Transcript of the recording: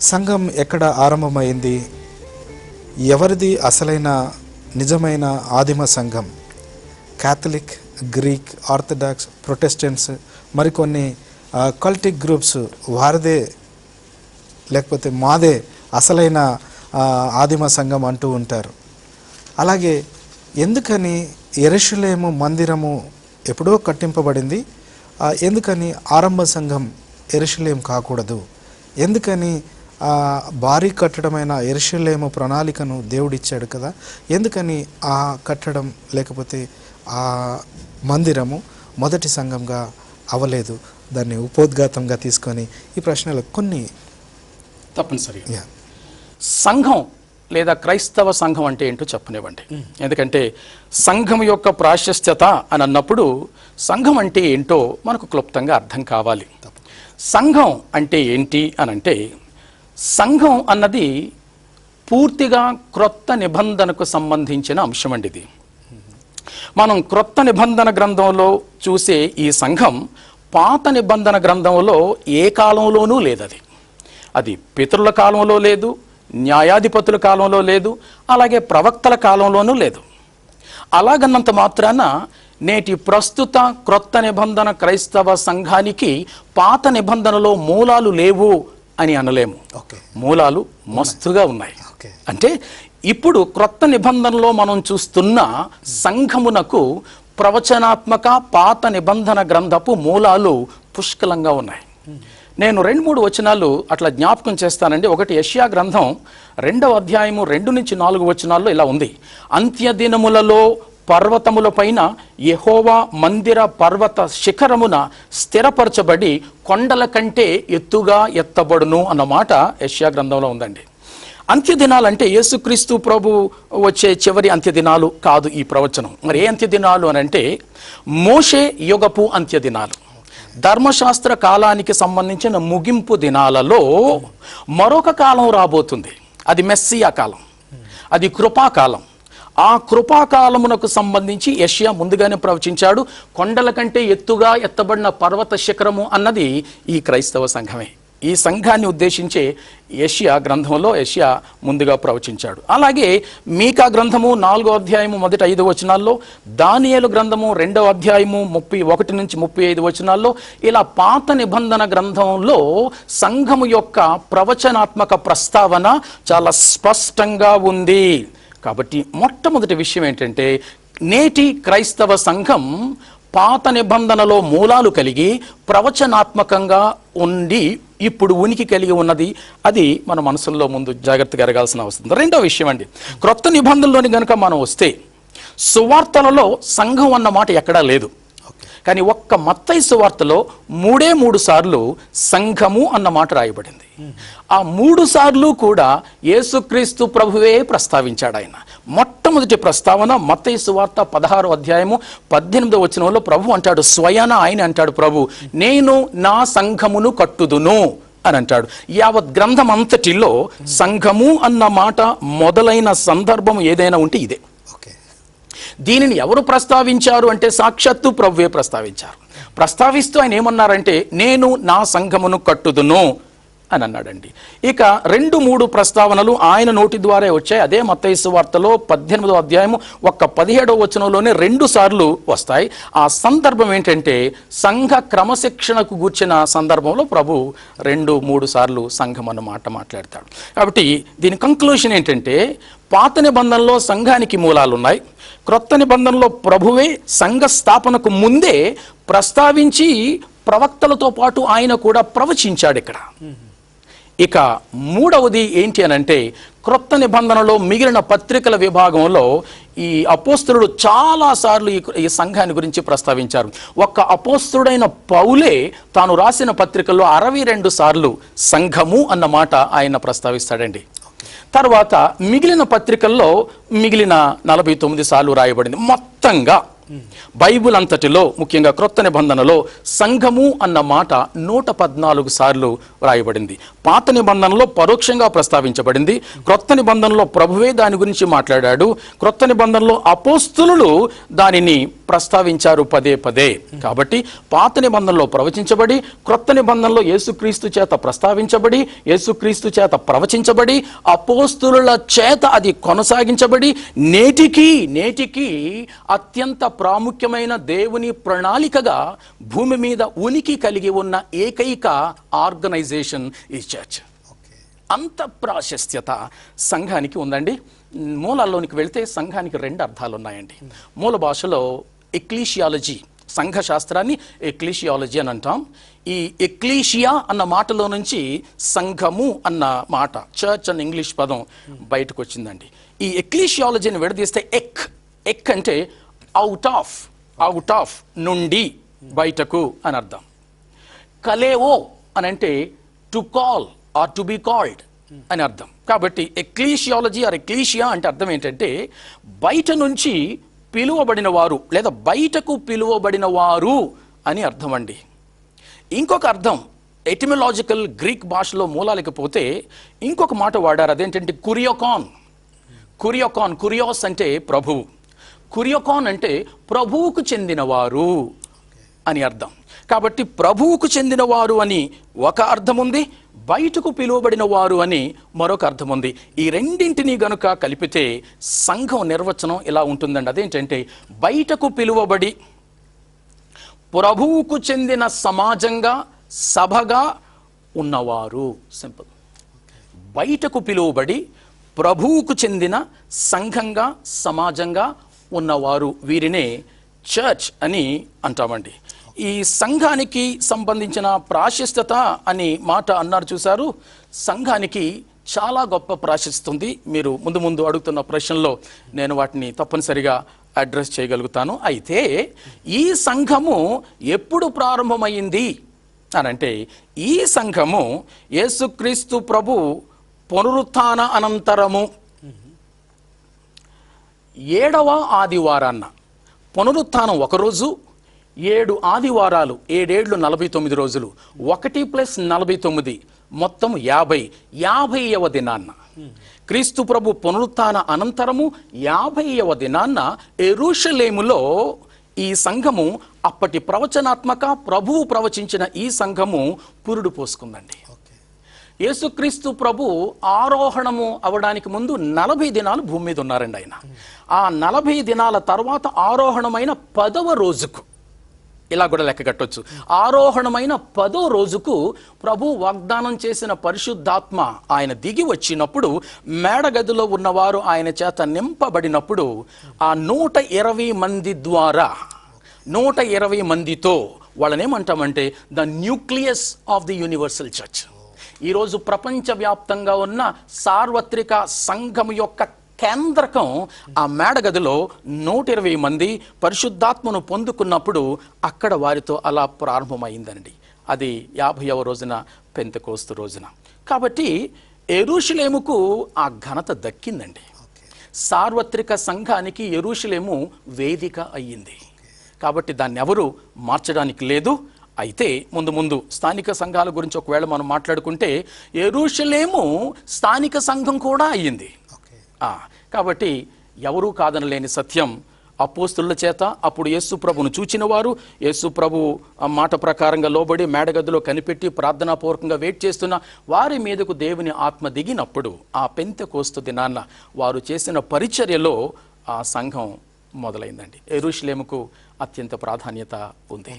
సంఘం ఎక్కడ ఆరంభమైంది? ఎవరిది అసలైన నిజమైన ఆదిమ సంఘం? క్యాథలిక్ గ్రీక్ ఆర్థడాక్స్ ప్రొటెస్టెంట్స్ మరికొన్ని కల్టిక్ గ్రూప్స్ వారిదే లేకపోతే మాదే అసలైన ఆదిమ సంఘం అంటూ ఉంటారు. అలాగే ఎందుకని ఎరషులేము మందిరము ఎప్పుడో కట్టింపబడింది? ఎందుకని ఆరంభ సంఘం ఎరుషులేం కాకూడదు? ఎందుకని భారీ కట్టడమైన ఎరుషులేము ప్రణాళికను దేవుడిచ్చాడు కదా. ఎందుకని ఆ కట్టడం లేకపోతే ఆ మందిరము మొదటి సంఘంగా అవ్వలేదు దాన్ని ఉపోద్ఘాతంగా తీసుకొని ఈ ప్రశ్నలు కొన్ని తప్పనిసరిగా. సంఘం లేదా క్రైస్తవ సంఘం అంటే ఏంటో చెప్పనివ్వండి. ఎందుకంటే సంఘం యొక్క ప్రాశస్త్యత అని అన్నప్పుడు సంఘం అంటే ఏంటో మనకు క్లుప్తంగా అర్థం కావాలి. సంఘం అంటే ఏంటి అని అంటే సంఘం అన్నది పూర్తిగా క్రొత్త నిబంధనకు సంబంధించిన అంశం అండి ఇది మనం క్రొత్త నిబంధన గ్రంథంలో చూసే ఈ సంఘం పాత నిబంధన గ్రంథంలో ఏ కాలంలోనూ లేదది. అది పితరుల కాలంలో లేదు న్యాయాధిపతుల కాలంలో లేదు అలాగే ప్రవక్తల కాలంలోనూ లేదు. అలాగన్నంత మాత్రాన నేటి ప్రస్తుత క్రొత్త నిబంధన క్రైస్తవ సంఘానికి పాత నిబంధనలో మూలాలు లేవు అని అనలేము. ఓకే. మూలాలు మస్తుగా ఉన్నాయి. ఓకే. అంటే ఇప్పుడు క్రొత్త నిబంధనలో మనం చూస్తున్న సంఘమునకు ప్రవచనాత్మక పాత నిబంధన గ్రంథపు మూలాలు పుష్కలంగా ఉన్నాయి. నేను రెండు మూడు వచనాలు అట్లా జ్ఞాపకం చేస్తానండి. ఒకటి యష్యా గ్రంథం రెండవ అధ్యాయము రెండు నుంచి నాలుగు వచనాల్లో ఇలా ఉంది. అంత్య పర్వతముల పైన యెహోవా మందిర పర్వత శిఖరమున స్థిరపరచబడి కొండల కంటే ఎత్తుగా ఎత్తబడును అన్నమాట యష్యా గ్రంథంలో ఉందండి. అంత్య దినాలంటే యేసుక్రీస్తు ప్రభు వచ్చే చివరి అంత్య దినాలు కాదు ఈ ప్రవచనం. మరి ఏ అంత్య దినాలు అని అంటే మోషే యుగపు అంత్య దినాలు ధర్మశాస్త్ర కాలానికి సంబంధించిన ముగింపు దినాలలో మరొక కాలం రాబోతుంది. అది మెస్సియా కాలం. అది కృపాకాలం. ఆ కృపాకాలమునకు సంబంధించి యష్యా ముందుగానే ప్రవచించాడు కొండల కంటే ఎత్తుగా ఎత్తబడిన పర్వత శిఖరము అన్నది ఈ క్రైస్తవ సంఘమే. ఈ సంఘాన్ని ఉద్దేశించే యష్యా గ్రంథంలో యష్యా ముందుగా ప్రవచించాడు. అలాగే మీకా గ్రంథము నాలుగో అధ్యాయము మొదటి ఐదు వచనాల్లో దానియేలు గ్రంథము రెండవ అధ్యాయము ముప్పై ఒకటి నుంచి ముప్పై ఐదు వచనాల్లో ఇలా పాత నిబంధన గ్రంథంలో సంఘము యొక్క ప్రవచనాత్మక ప్రస్తావన చాలా స్పష్టంగా ఉంది. కాబట్టి మొట్టమొదటి విషయం ఏంటంటే నేటి క్రైస్తవ సంఘం పాత నిబంధనలో మూలాలు కలిగి ప్రవచనాత్మకంగా ఉండి ఇప్పుడు ఉనికి కలిగి ఉన్నది. అది మన మనసుల్లో ముందు జాగ్రత్తగా ఎరగాల్సిన అవసరం రెండో విషయం అండి. క్రొత్త నిబంధనలోని కనుక మనం వస్తే సువార్తలలో సంఘం అన్న మాట ఎక్కడా లేదు. కానీ ఒక్క మత్తై సువార్తలో మూడే మూడు సార్లు సంఘము అన్న మాట రాయబడింది. ఆ మూడు సార్లు కూడా యేసుక్రీస్తు ప్రభువే ప్రస్తావించాడు ఆయన. మొట్టమొదటి ప్రస్తావన మత్తైసు సువార్త పదహారో అధ్యాయము పద్దెనిమిదో వచనంలో ప్రభు అంటాడు స్వయాన ఆయన అంటాడు ప్రభు నేను నా సంఘమును కట్టుదును అని అంటాడు. యావత్ గ్రంథం అంతటిలో సంఘము అన్న మాట మొదలైన సందర్భం ఏదైనా ఉంటే ఇదే. దీనిని ఎవరు ప్రస్తావించారు అంటే సాక్షాత్తు ప్రభువే ప్రస్తావించారు. ప్రస్తావిస్తూ ఆయన ఏమన్నారంటే నేను నా సంఘమును కట్టుదును. అని అన్నాడండి. ఇక రెండు మూడు ప్రస్తావనలు ఆయన నోటి ద్వారా వచ్చాయి. అదే మత్తైసు వార్తలో పద్దెనిమిదో అధ్యాయము ఒక్క పదిహేడో వచనంలోనే రెండు సార్లు వస్తాయి. ఆ సందర్భం ఏంటంటే సంఘ క్రమశిక్షణకు గూర్చిన సందర్భంలో ప్రభు రెండు మూడు సార్లు సంఘం అన్న మాట మాట్లాడతాడు. కాబట్టి దీని కంక్లూషన్ ఏంటంటే పాత నిబంధనలో సంఘానికి మూలాలు ఉన్నాయి క్రొత్త నిబంధనలో ప్రభువే సంఘ స్థాపనకు ముందే ప్రస్తావించి ప్రవక్తలతో పాటు ఆయన కూడా ప్రవచించాడు ఇక్కడ. ఇక మూడవది ఏంటి అని అంటే క్రొత్త నిబంధనలో మిగిలిన పత్రికల విభాగంలో ఈ అపోస్తుడు చాలాసార్లు ఈ ఈ సంఘాన్ని గురించి ప్రస్తావించారు. ఒక్క అపోస్తుడైన పౌలే తాను రాసిన పత్రికల్లో అరవై రెండు సార్లు సంఘము అన్న మాట ఆయన ప్రస్తావిస్తాడండి. తర్వాత మిగిలిన పత్రికల్లో మిగిలిన నలభై తొమ్మిది సార్లు రాయబడింది. మొత్తంగా బైబిల్ అంతటిలో ముఖ్యంగా క్రొత్త నిబంధనలో సంఘము అన్న మాట నూట పద్నాలుగు సార్లు వ్రాయబడింది. పాత నిబంధనలో పరోక్షంగా ప్రస్తావించబడింది. క్రొత్త నిబంధనలో ప్రభువే దాని గురించి మాట్లాడాడు. క్రొత్త నిబంధనలో అపోస్తులు దానిని ప్రస్తావించారు పదే పదే. కాబట్టి పాత నిబంధనలో ప్రవచించబడి క్రొత్త నిబంధనలో యేసుక్రీస్తు చేత ప్రస్తావించబడి యేసుక్రీస్తు చేత ప్రవచించబడి అపోస్తుల చేత అది కొనసాగించబడి నేటికి నేటికి అత్యంత ప్రాముఖ్యమైన దేవుని ప్రణాళికగా భూమి మీద ఉనికి కలిగి ఉన్న ఏకైక ఆర్గనైజేషన్ ఈ చర్చ్. అంత ప్రాశస్త్యత సంఘానికి ఉందండి. మూలాల్లోనికి వెళ్తే సంఘానికి రెండు అర్థాలు ఉన్నాయండి మూల భాషలో ఎక్లీషియాలజీ సంఘ శాస్త్రాన్ని ఎక్లీషియాలజీ అని అంటాం. ఈ ఎక్లీషియా అన్న మాటలో నుంచి సంఘము అన్న మాట చర్చ్ అన్న ఇంగ్లీష్ పదం బయటకు వచ్చిందండి. ఈ ఎక్లీషియాలజీని విడదీస్తే ఎక్ ఎక్ అంటే అవుట్ ఆఫ్ అవుట్ ఆఫ్ నుండి బయటకు అని అర్థం. కలేవో అని అంటే to call or to be called అని అర్థం. కాబట్టి ఎక్లీషియాలజీ ఆర్ ఎక్లీషియా అంటే అర్థం ఏంటంటే బయట నుంచి పిలువబడిన వారు లేదా బయటకు పిలువబడిన వారు అని అర్థం అండి. ఇంకొక అర్థం ఎటిమలాజికల్ గ్రీక్ భాషలో మూలాలేకపోతే ఇంకొక మాట వాడారు. అదేంటంటే కురియోకాన్. కురియోకాన్ కురియోస్ అంటే ప్రభువు. కురియోకాన్ అంటే ప్రభువుకు చెందినవారు అని అర్థం. కాబట్టి ప్రభువుకు చెందినవారు అని ఒక అర్థం ఉంది బయటకు పిలువబడిన వారు అని మరొక అర్థం ఉంది ఈ రెండింటిని గనుక కలిపితే సంఘం నిర్వచనం ఇలా ఉంటుందండి. అదేంటంటే బయటకు పిలువబడి ప్రభువుకు చెందిన సమాజంగా సభగా ఉన్నవారు. సింపుల్. బయటకు పిలువబడి ప్రభువుకు చెందిన సంఘంగా సమాజంగా ఉన్నవారు వీరినే చర్చ్ అని అంటామండి. ఈ సంఘానికి సంబంధించిన ప్రాశస్తత అని మాట అన్నారు చూశారు. సంఘానికి చాలా గొప్ప ప్రాశిస్తుంది మీరు ముందు ముందు అడుగుతున్న ప్రశ్నలో నేను వాటిని తప్పనిసరిగా అడ్రస్ చేయగలుగుతాను. అయితే ఈ సంఘము ఎప్పుడు ప్రారంభమైంది? అని అంటే ఈ సంఘము యేసుక్రీస్తు ప్రభు పునరుత్థాన అనంతరము ఏడవ ఆదివారాన్న. పునరుత్థానం ఒకరోజు ఏడు ఆదివారాలు ఏడేళ్ళు నలభై తొమ్మిది రోజులు. ఒకటి ప్లస్ నలభై తొమ్మిది మొత్తం యాభై యాభైవ దినాన్న. క్రీస్తు ప్రభు పునరుత్థాన అనంతరము యాభైవ దినాన్న ఎరుషలేములో ఈ సంఘము అప్పటి ప్రవచనాత్మక ప్రభువు ప్రవచించిన ఈ సంఘము పురుడు పోసుకుందండి. యేసుక్రీస్తు ప్రభు ఆరోహణము అవడానికి ముందు నలభై దినాలు భూమి మీద ఉన్నారండి ఆయన. ఆ నలభై దినాల తర్వాత ఆరోహణమైన పదవ రోజుకు ఇలా కూడా లెక్క కట్టొచ్చు. ఆరోహణమైన పదో రోజుకు ప్రభు వాగ్దానం చేసిన పరిశుద్ధాత్మ ఆయన దిగి వచ్చినప్పుడు మేడగదిలో ఉన్నవారు ఆయన చేత నింపబడినప్పుడు ఆ నూట ఇరవై మంది ద్వారా నూట ఇరవై మందితో వాళ్ళనేమంటామంటే the nucleus of the universal church ఈరోజు ప్రపంచవ్యాప్తంగా ఉన్న సార్వత్రిక సంఘం యొక్క కేంద్రకం ఆ మేడగదిలో నూట ఇరవై మంది పరిశుద్ధాత్మను పొందుకున్నప్పుడు అక్కడ వారితో అలా ప్రారంభమైందండి. అది యాభైవ రోజున పెంతకోస్తు రోజున. కాబట్టి ఎరుషులేముకు ఆ ఘనత దక్కిందండి. సార్వత్రిక సంఘానికి ఎరుషులేము వేదిక అయ్యింది. కాబట్టి దాన్ని ఎవరు మార్చడానికి లేదు. అయితే ముందు ముందు స్థానిక సంఘాల గురించి ఒకవేళ మనం మాట్లాడుకుంటే ఎరుషలేము స్థానిక సంఘం కూడా అయ్యింది. కాబట్టి ఎవరూ కాదనలేని సత్యం. అపోస్తుల చేత అప్పుడు యేసు ప్రభును చూచిన వారు యేసు ప్రభు ఆ మాట ప్రకారంగా లోబడి మేడగదిలో కనిపెట్టి ప్రార్థనాపూర్వకంగా వెయిట్ చేస్తున్న వారి మీదకు దేవుని ఆత్మ దిగినప్పుడు ఆ పెంతె కోస్తు దినాన్న వారు చేసిన పరిచర్యలో ఆ సంఘం మొదలైందండి. ఎరుషులేముకు అత్యంత ప్రాధాన్యత ఉంది.